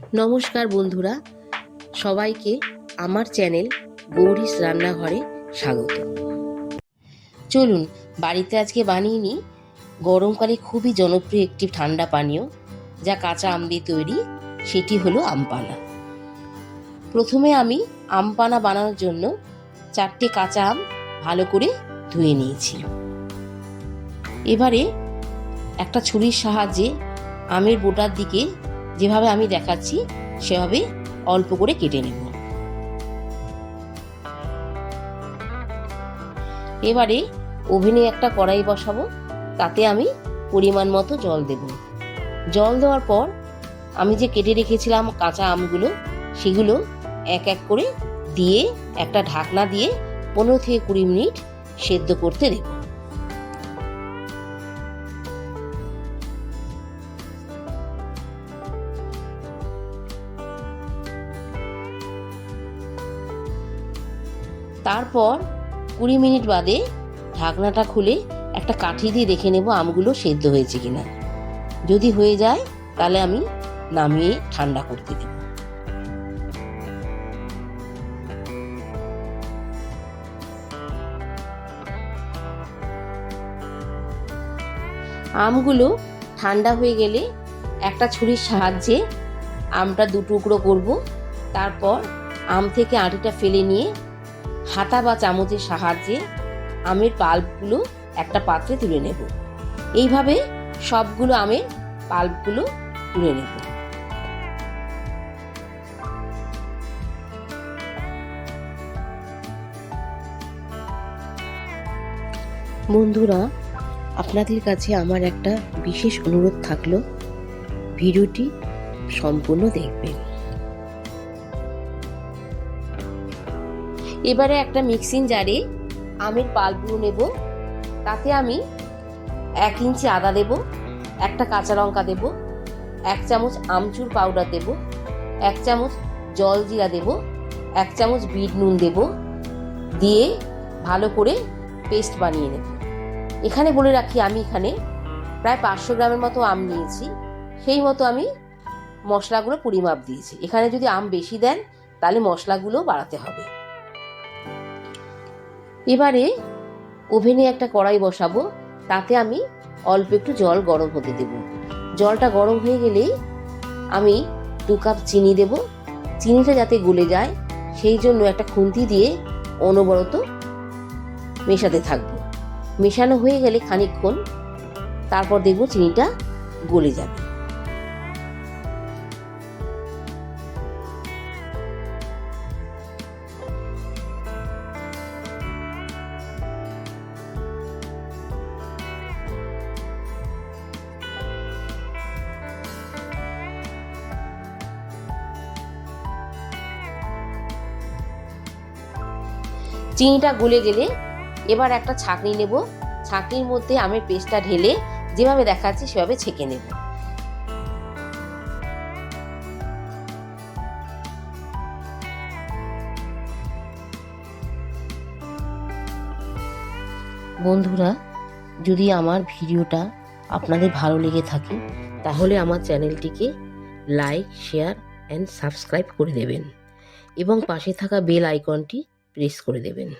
নমস্কার বন্ধুরা, সবাইকে আমার চ্যানেল গৌরীশ রান্নাঘরে স্বাগত। চলুন, বাড়িতে আজকে বানিয়ে নিই গরমকালে খুবই জনপ্রিয় একটি ঠান্ডা পানীয়, যা কাঁচা আম দিয়ে তৈরি, সেটি হলো আমপানা। প্রথমে আমি আমপানা বানানোর জন্য চারটে কাঁচা আম ভালো করে ধুয়ে নিয়েছি। এবারে একটা ছুরির সাহায্যে আমের বোটার দিকে যেভাবে আমি দেখাচ্ছি, সেভাবে অল্প করে কেটে নেব। এবারে ওভেনে একটা কড়াই বসাবো, তাতে আমি পরিমাণ মতো জল দেব। জল দেওয়ার পর আমি যে কেটে রেখেছিলাম কাঁচা আমগুলো, সেগুলো এক এক করে দিয়ে একটা ঢাকনা দিয়ে পনেরো থেকে কুড়ি মিনিট সেদ্ধ করতে দেব। তারপর কুড়ি মিনিট বাদে ঢাকনাটা খুলে একটা কাঠি দিয়ে দেখে নেব আমগুলো সেদ্ধ হয়েছে কিনা। যদি হয়ে যায়, তাহলে আমি নামিয়ে ঠান্ডা করতে দেব। আমগুলো ঠান্ডা হয়ে গেলে একটা ছুরির সাহায্যে আমটা দু টুকরো করব। তারপর আম থেকে আটিটা ফেলে নিয়ে হাতা বা চামচের সাহায্যে আমের পাল্পগুলো একটা পাত্রে তুলে নেব। এইভাবে সবগুলো আমের পাল্পগুলো তুলে নেব। বন্ধুরা, আপনাদের কাছে আমার একটা বিশেষ অনুরোধ থাকল। ভিডিওটি সম্পূর্ণ দেখবেন। এবারে একটা মিক্সিং জারে আমের পাল্পগুলো নেব। তাতে আমি এক ইঞ্চি আদা দেব, একটা কাঁচা লঙ্কা দেব, এক চামচ আমচুর পাউডার দেব, এক চামচ জল জিরা দেব, এক চামচ বিট নুন দেব, দিয়ে ভালো করে পেস্ট বানিয়ে নেব। এখানে বলে রাখি, আমি এখানে প্রায় পাঁচশো গ্রামের মতো আম নিয়েছি। সেই মতো আমি মশলাগুলো পরিমাপ দিয়েছি। এখানে যদি আম বেশি দেন, তাহলে মশলাগুলো বাড়াতে হবে। এবারে ওভেনে একটা কড়াই বসাবো, তাতে আমি অল্প একটু জল গরম হতে দেব। জলটা গরম হয়ে গেলেই আমি দু কাপ চিনি দেব। চিনিটা যাতে গলে যায়, সেই জন্য একটা খুন্তি দিয়ে অনবরত মেশাতে থাকব। মেশানো হয়ে গেলে খানিকক্ষণ, তারপর দেখব চিনিটা গলে যাবে। চিনিটা গলে গেলে এবার একটা ছাঁকনি নেব। ছাঁকনির মধ্যে আমের পেস্টটা ঢেলে যেভাবে দেখাচ্ছি সেভাবে ছেঁকে নেব। বন্ধুরা, যদি আমার ভিডিওটা আপনাদের ভালো লেগে থাকে, তাহলে আমার চ্যানেলটিকে লাইক, শেয়ার অ্যান্ড সাবস্ক্রাইব করে দেবেন। এবং পাশে থাকা বেল আইকনটি প্রেস করে দেবেন।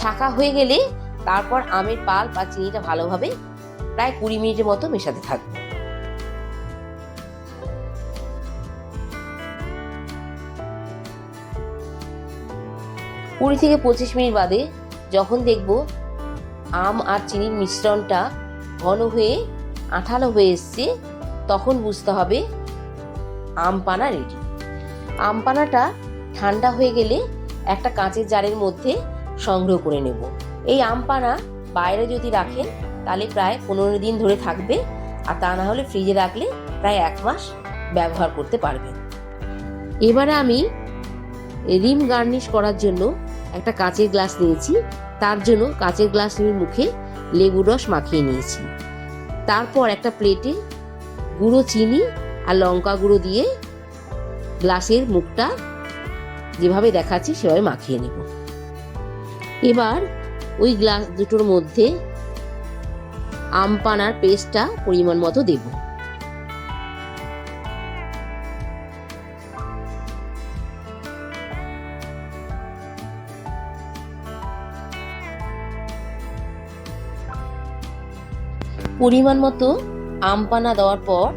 ছাকা হয়ে গেলে তারপর আমের পাল বা চিনিটা ভালোভাবে প্রায় কুড়ি মিনিটের মতো মেশাতে থাকবে। কুড়ি থেকে পঁচিশ মিনিট বাদে যখন দেখব আম আর চিনির মিশ্রণটা ঘন হয়ে আঠালো হয়ে এসছে, তখন বুঝতে হবে আম পানা রেডি আম পানাটা ঠান্ডা হয়ে গেলে একটা কাঁচের জারের মধ্যে সংগ্রহ করে নেব। এই আম পানা বাইরে যদি রাখেন, তাহলে প্রায় পনেরো দিন ধরে থাকবে আর তা না হলে ফ্রিজে রাখলে প্রায় এক মাস ব্যবহার করতে পারবেন। এবারে আমি রিম গার্নিশ করার জন্য একটা কাঁচের গ্লাস নিয়েছি। তার জন্য কাঁচের গ্লাসের মুখে লেবুর রস মাখিয়ে নিয়েছি। তারপর একটা প্লেটে গুঁড়ো চিনি আর লঙ্কা গুঁড়ো দিয়ে গ্লাসের মুখটা যেভাবে দেখাচ্ছি, সেভাবে মাখিয়ে নেব। এবার ওই গ্লাস দুটোর মধ্যে আমপানার পেস্টটা পরিমাণ মতো দেব। পরিমাণ মতো আমপানা দেওয়ার পর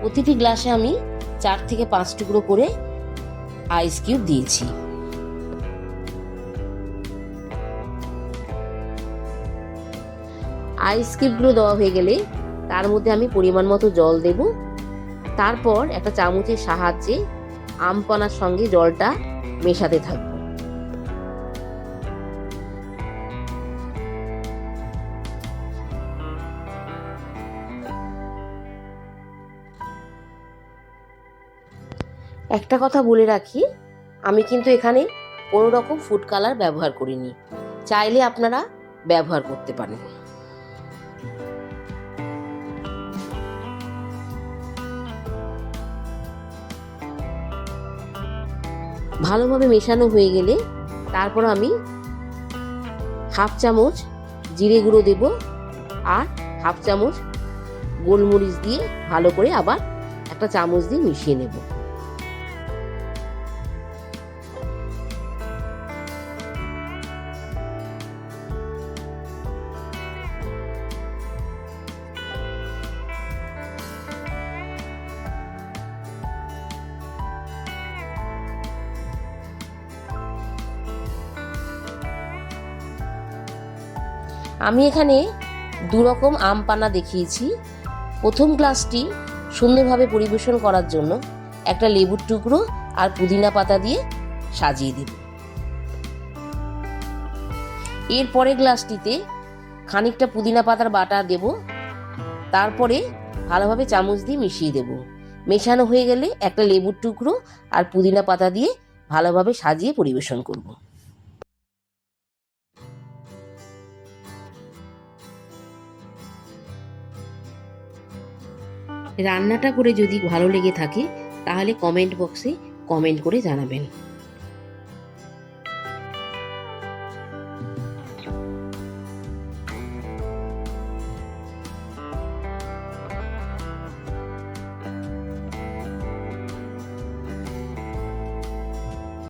প্রতিটি গ্লাসে আমি চার থেকে পাঁচ টুকরো করে আইস কিউব দিয়েছি। আইস কিউবগুলো দেওয়া হয়ে গেলে তার মধ্যে আমি পরিমাণ মতো জল দেব। তারপর একটা চামচের সাহায্যে আমপানার সঙ্গে জলটা মেশাতে থাকব। একটা কথা বলে রাখি, আমি কিন্তু এখানে কোনো রকম ফুড কালার ব্যবহার করিনি। চাইলে আপনারা ব্যবহার করতে পারেন। ভালোভাবে মেশানো হয়ে গেলে তারপর আমি হাফ চামচ জিরে গুঁড়ো দেব আর হাফ চামচ গোলমরিচ দিয়ে ভালো করে আবার একটা চামচ দিয়ে মিশিয়ে নেব। আমি এখানে দু রকম আম পানা দেখিয়েছি। প্রথম গ্লাসটি সুন্দরভাবে পরিবেশন করার জন্য একটা লেবুর টুকরো আর পুদিনা পাতা দিয়ে সাজিয়ে দেব। এর পরের গ্লাসটিতে খানিকটা পুদিনা পাতার বাটা দেব, তারপরে ভালোভাবে চামচ দিয়ে মিশিয়ে দেব। মেশানো হয়ে গেলে একটা লেবুর টুকরো আর পুদিনা পাতা দিয়ে ভালোভাবে সাজিয়ে পরিবেশন করব। রান্নাটা করে যদি ভালো লেগে থাকে তাহলে কমেন্ট বক্সে কমেন্ট করে জানাবেন।